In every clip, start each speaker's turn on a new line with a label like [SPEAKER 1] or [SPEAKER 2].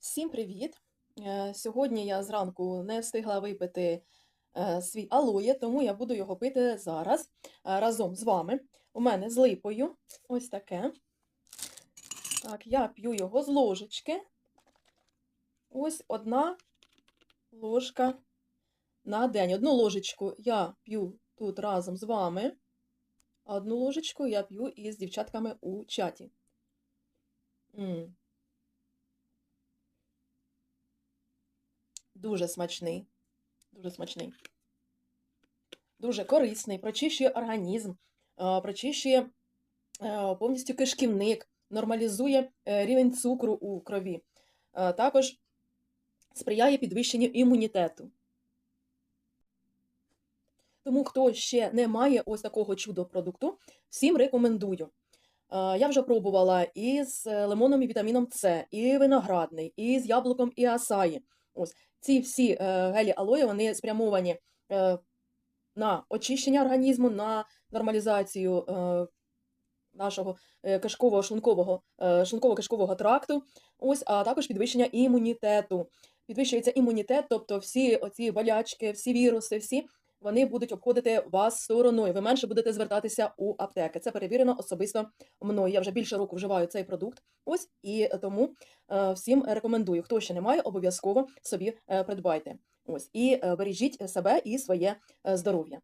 [SPEAKER 1] Всім привіт! Е, Сьогодні я зранку не встигла випити е, свій алоє, тому я буду його пити зараз е, разом з вами. У мене з липою ось таке. Так, я п'ю його з ложечки. Ось одна ложка на день. Одну ложечку я п'ю тут разом з вами, одну ложечку я п'ю із дівчатками у чаті. Дуже смачний. Дуже смачний. Дуже корисний, прочищує організм, е, прочищує е, повністю кишківник, нормалізує е, рівень цукру у крові. Також сприяє підвищенню імунітету. Тому, хто ще не має ось такого чудо-продукту, всім рекомендую. Я вже пробувала і з лимоном і вітаміном С, і виноградний, і з яблуком і асаї. Ось ці всі е, гелі алої вони спрямовані е, на очищення організму, на нормалізацію е, нашого кишково-шлункового е, шлунково-кишкового тракту, ось, а також підвищення імунітету. Підвищується імунітет, тобто всі оці болячки, всі віруси, всі вони будуть обходити вас стороною. Ви менше будете звертатися у аптеки. Це перевірено особисто мною. Я вже більше року вживаю цей продукт. Ось і тому е, всім рекомендую. Хто ще не має, обов'язково собі е, придбайте. Ось і е, бережіть себе і своє здоров'я.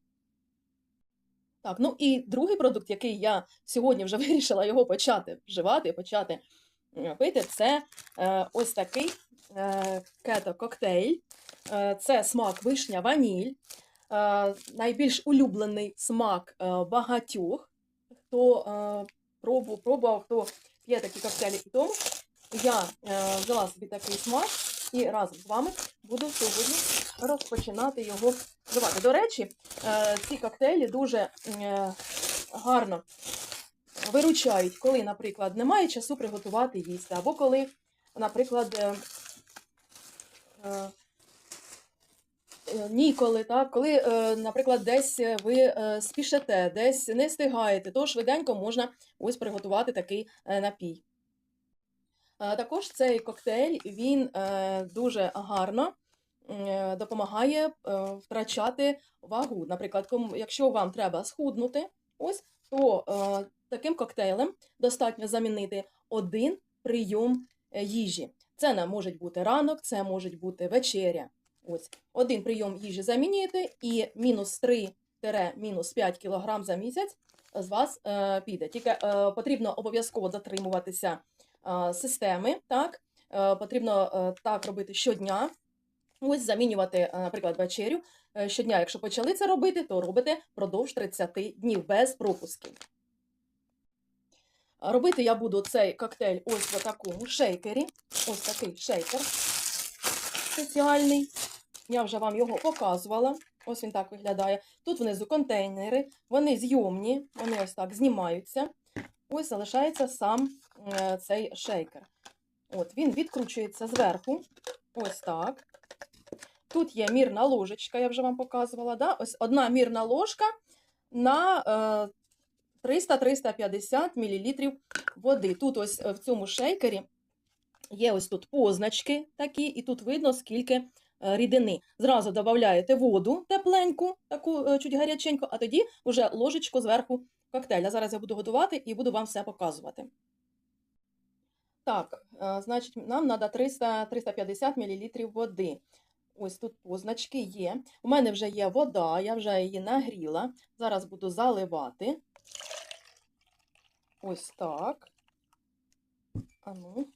[SPEAKER 1] Так, ну і другий продукт, який я сьогодні вже вирішила його почати вживати, почати пити, це ось такий кето-коктейль. Це смак вишня ваніль. Е, найбільш улюблений смак е, багатьох, хто е, пробував, хто п'є такі коктейлі і тому. Я взяла собі такий смак і разом з вами буду сьогодні розпочинати його вживати. До речі, ці коктейлі дуже гарно виручають, коли, наприклад, немає часу приготувати їсти, або коли, наприклад, ніколи, так, коли, е, наприклад, десь ви е, спішите, десь не встигаєте, то швиденько можна ось приготувати такий е, напій. Е, Також цей коктейль він е, дуже гарно е, допомагає е, втрачати вагу. Наприклад, якщо вам треба схуднути, ось то е, таким коктейлем достатньо замінити один прийом е, їжі. Це може бути ранок, це може бути вечеря. Ось один прийом їжі замінюєте, і мінус 3 мінус 5 кг за місяць з вас е, піде. Тільки е, потрібно обов'язково дотримуватися е, системи. Так? Е, потрібно е, так робити щодня. Ось замінювати, е, наприклад, вечерю е, щодня. Якщо почали це робити, то робите впродовж 30 днів без пропусків. Робити я буду цей коктейль ось в такому шейкері. Ось такий шейкер спеціальний. Я вже вам його показувала. Ось він так виглядає. Тут внизу контейнери, вони зйомні, вони ось так знімаються. Ось залишається сам е, цей шейкер. От, він відкручується зверху. Між так. Тут є мірна ложечка, я вже вам показувала. Да? Ось одна мірна ложка на е, 300-350 мл води. Тут ось е, в цьому шейкері є ось тут позначки такі, і тут видно, скільки е, рідини. Зразу додаєте воду тепленьку, таку е, чуть гаряченьку, а тоді вже ложечку зверху коктейля. Зараз я буду готувати і буду вам все показувати. Так, е, значить, нам треба 300-350 мл води. Ось тут позначки є. У мене вже є вода, я вже її нагріла. Зараз буду заливати. Ось так. А ну,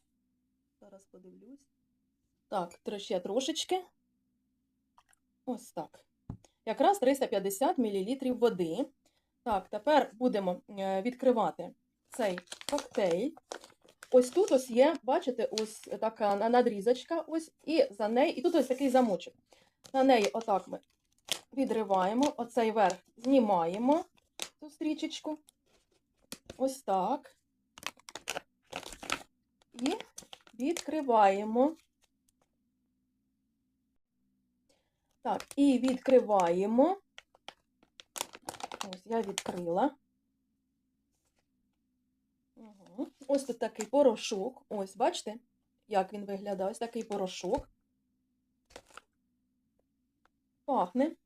[SPEAKER 1] зараз подивлюсь. Так, ще трошечки. Ось так. Якраз 350 мл води. Так, тепер будемо е, відкривати цей коктейль. Ось тут ось є, бачите, ось така надрізочка, ось, і за неї, і тут ось такий замочок. На неї отак ми відриваємо, оцей верх знімаємо цю стрічечку. Ось так. І відкриваємо. Так, і відкриваємо. Ось я відкрила. Угу. Ось тут такий порошок. Ось, бачите? як він виглядає. Ось такий порошок. Пахне.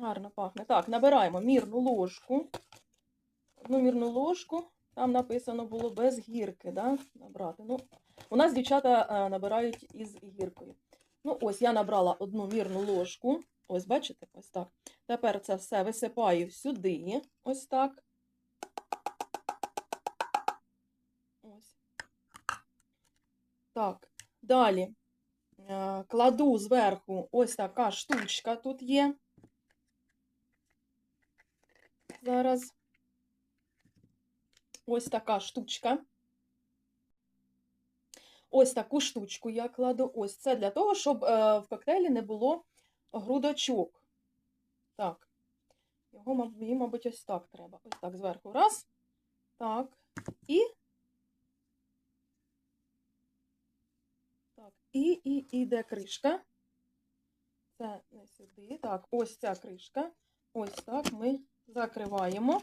[SPEAKER 1] Гарно пахне. Так, набираємо мірну ложку. Одну мірну ложку. Там написано було без гірки, да? Набрати. Ну, у нас дівчата е, набирають із гіркою. Ну, ось я набрала одну мірну ложку. Ось, бачите, ось так. Тепер це все висипаю сюди. Ось так. Ось. Так, далі е, кладу зверху ось така штучка тут є. Зараз. Ось така штучка. Ось таку штучку я кладу. Ось це для того, щоб е, в коктейлі не було грудочок. Так. Його, її, мабуть, ось так треба. Ось так зверху. Раз. Так. І. Так. І, і, і де кришка. Це не сюди. Так, ось ця кришка. Ось так ми закриваємо.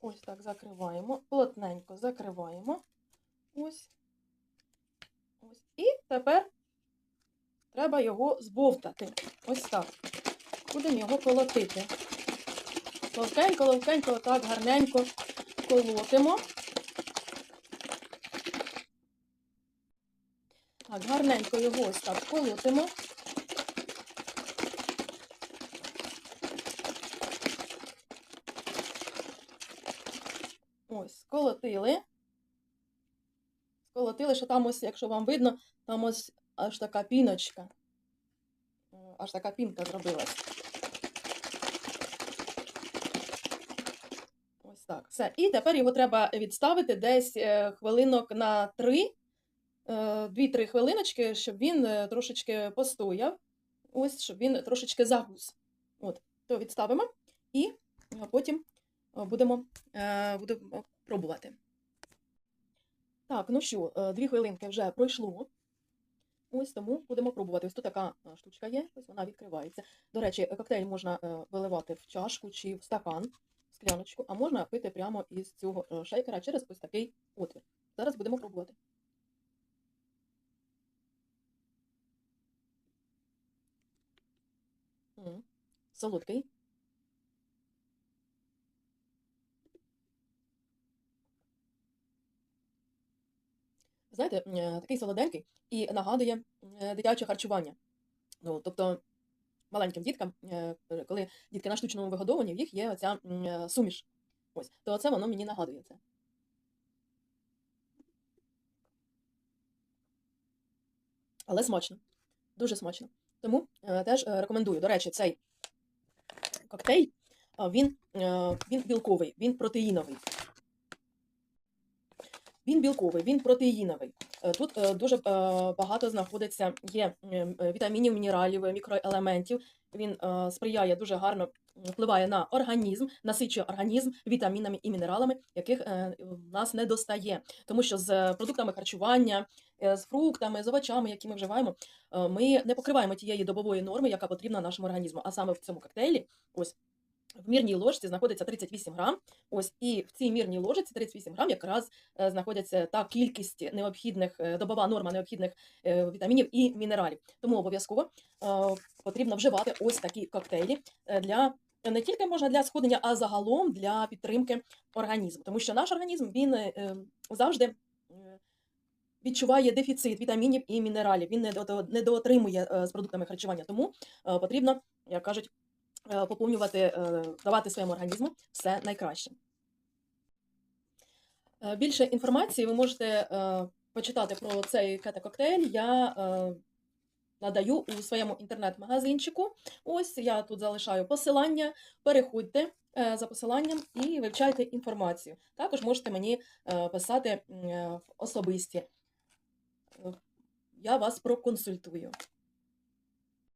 [SPEAKER 1] Ось так закриваємо. Плотненько закриваємо. Ось. Тепер треба його збовтати. Ось так. Будемо його колотити. Ловкенько, ловкенько, отак гарненько колотимо. Так, гарненько його ось так колотимо. Ось, сколотили. Сколотили, що там ось, якщо вам видно, там ось аж така піночка. Е, Аж така пінка зробилась. Ось так. Все. І тепер його треба відставити десь е, хвилинок на 3, 2-3 хвилиночки, щоб він е, трошечки постояв. Ось, щоб він трошечки загус. От, то відставимо і е, потім е, будемо, е, будемо пробувати. Так, ну що, е, дві хвилинки вже пройшло. Ось тому будемо пробувати. Ось тут така е, штучка є, ось вона відкривається. До речі, коктейль можна е, виливати в чашку чи в стакан, в скляночку, а можна пити прямо із цього е, шейкера через ось такий отвір. Зараз будемо пробувати. Солодкий. Знаєте, е, такий солоденький і нагадує е, дитяче харчування. Ну, тобто маленьким діткам, е, коли дітки на штучному вигодованні, в їх є оця суміш. Ось, то це воно мені нагадує це. Але смачно. Дуже смачно. Тому теж рекомендую. До речі, цей коктейль, він, він білковий, він протеїновий. Він білковий, він протеїновий. Е, Тут е, дуже е, багато знаходиться є вітамінів, мінералів, мікроелементів. Він сприяє дуже гарно впливає на організм, насичує організм вітамінами і мінералами, яких в нас не достає. Тому що з продуктами харчування, з фруктами, з овочами, які ми вживаємо, ми не покриваємо тієї добової норми, яка потрібна нашому організму. А саме в цьому коктейлі, ось в мірній ложці знаходиться 38 грам. Ось і в цій мірній ложці 38 грам якраз е, знаходяться та кількість необхідних, е, добова норма необхідних е, вітамінів і мінералів. Тому обов'язково потрібно вживати ось такі коктейлі для не тільки можна для сходення, а загалом для підтримки організму. Тому що наш організм він завжди. Відчуває дефіцит вітамінів і мінералів. Він не до- недоотримує з продуктами харчування. Тому потрібно, як кажуть, поповнювати, е, давати своєму організму все найкраще. Е, Більше інформації ви можете е, почитати про цей кета-коктейль. Я е, надаю у своєму інтернет-магазинчику. Ось я тут залишаю посилання. Переходьте е, за посиланням і вивчайте інформацію. Також можете мені е, писати е, в особисті. Е, Я вас проконсультую.